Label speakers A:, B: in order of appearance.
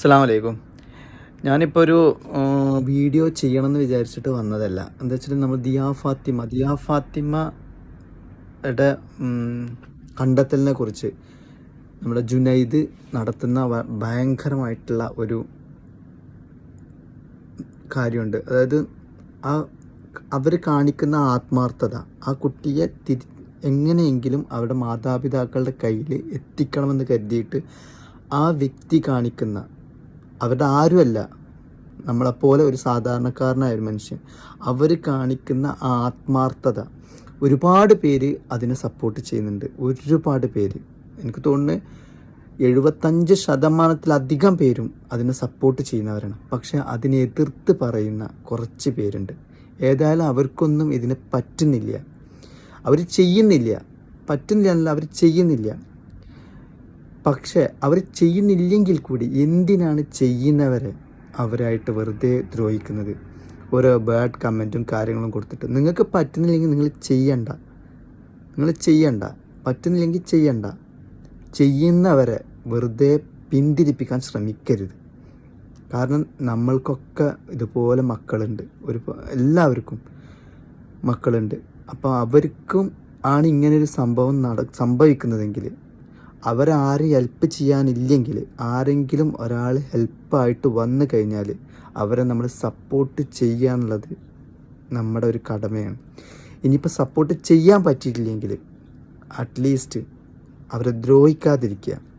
A: അസ്സാം വലൈക്കും ഞാനിപ്പോൾ ഒരു വീഡിയോ ചെയ്യണമെന്ന് വിചാരിച്ചിട്ട് വന്നതല്ല. എന്താ വെച്ചിട്ട് നമ്മൾ ദിയാ ഫാത്തിമ ദിയാ ഫാത്തിമയുടെ കണ്ടെത്തലിനെ കുറിച്ച് നമ്മുടെ ജുനൈദ് നടത്തുന്ന ഭയങ്കരമായിട്ടുള്ള ഒരു കാര്യമുണ്ട്. അതായത് ആ അവർ കാണിക്കുന്ന ആത്മാർത്ഥത ആ കുട്ടിയെ തിരി എങ്ങനെയെങ്കിലും അവരുടെ മാതാപിതാക്കളുടെ കയ്യിൽ എത്തിക്കണമെന്ന് കരുതിയിട്ട് ആ വ്യക്തി കാണിക്കുന്ന അവരുടെ ആരുമല്ല. നമ്മളെപ്പോലെ ഒരു സാധാരണക്കാരനായ ഒരു മനുഷ്യൻ. അവർ കാണിക്കുന്ന ആത്മാർത്ഥത. ഒരുപാട് പേര് അതിനെ സപ്പോർട്ട് ചെയ്യുന്നുണ്ട്. ഒരുപാട് പേര്. എനിക്ക് തോന്നുന്നു എഴുപത്തഞ്ച് ശതമാനത്തിലധികം പേരും അതിനെ സപ്പോർട്ട് ചെയ്യുന്നവരാണ്. പക്ഷെ അതിനെ എതിർത്ത് പറയുന്ന കുറച്ച് പേരുണ്ട്. ഏതായാലും അവർക്കൊന്നും ഇതിനെ പറ്റുന്നില്ല. അവർ ചെയ്യുന്നില്ല. പറ്റുന്നില്ല അവർ ചെയ്യുന്നില്ല. പക്ഷേ അവർ ചെയ്യുന്നില്ലെങ്കിൽ കൂടി എന്തിനാണ് ചെയ്യുന്നവരെ അവരായിട്ട് വെറുതെ ദ്രോഹിക്കുന്നത്? ഓരോ ബാഡ് കമന്റും കാര്യങ്ങളും കൊടുത്തിട്ട്. നിങ്ങൾക്ക് പറ്റുന്നില്ലെങ്കിൽ നിങ്ങൾ ചെയ്യണ്ട. നിങ്ങൾ ചെയ്യണ്ട. പറ്റുന്നില്ലെങ്കിൽ ചെയ്യണ്ട. ചെയ്യുന്നവരെ വെറുതെ പിന്തിരിപ്പിക്കാൻ ശ്രമിക്കരുത്. കാരണം നമ്മൾക്കൊക്കെ ഇതുപോലെ മക്കളുണ്ട്. ഒരു എല്ലാവർക്കും മക്കളുണ്ട്. അപ്പോൾ അവർക്കും ആണ് ഇങ്ങനൊരു സംഭവം നട സംഭവിക്കുന്നതെങ്കിൽ അവരാരും ഹെൽപ്പ് ചെയ്യാനില്ലെങ്കിൽ ആരെങ്കിലും ഒരാൾ ഹെൽപ്പായിട്ട് വന്നു കഴിഞ്ഞാൽ അവരെ നമ്മൾ സപ്പോർട്ട് ചെയ്യാനുള്ളത് നമ്മുടെ ഒരു കടമയാണ്. ഇനിയിപ്പോൾ സപ്പോർട്ട് ചെയ്യാൻ പറ്റിയിട്ടില്ലെങ്കിൽ അറ്റ്ലീസ്റ്റ് അവരെ ദ്രോഹിക്കാതിരിക്കുക.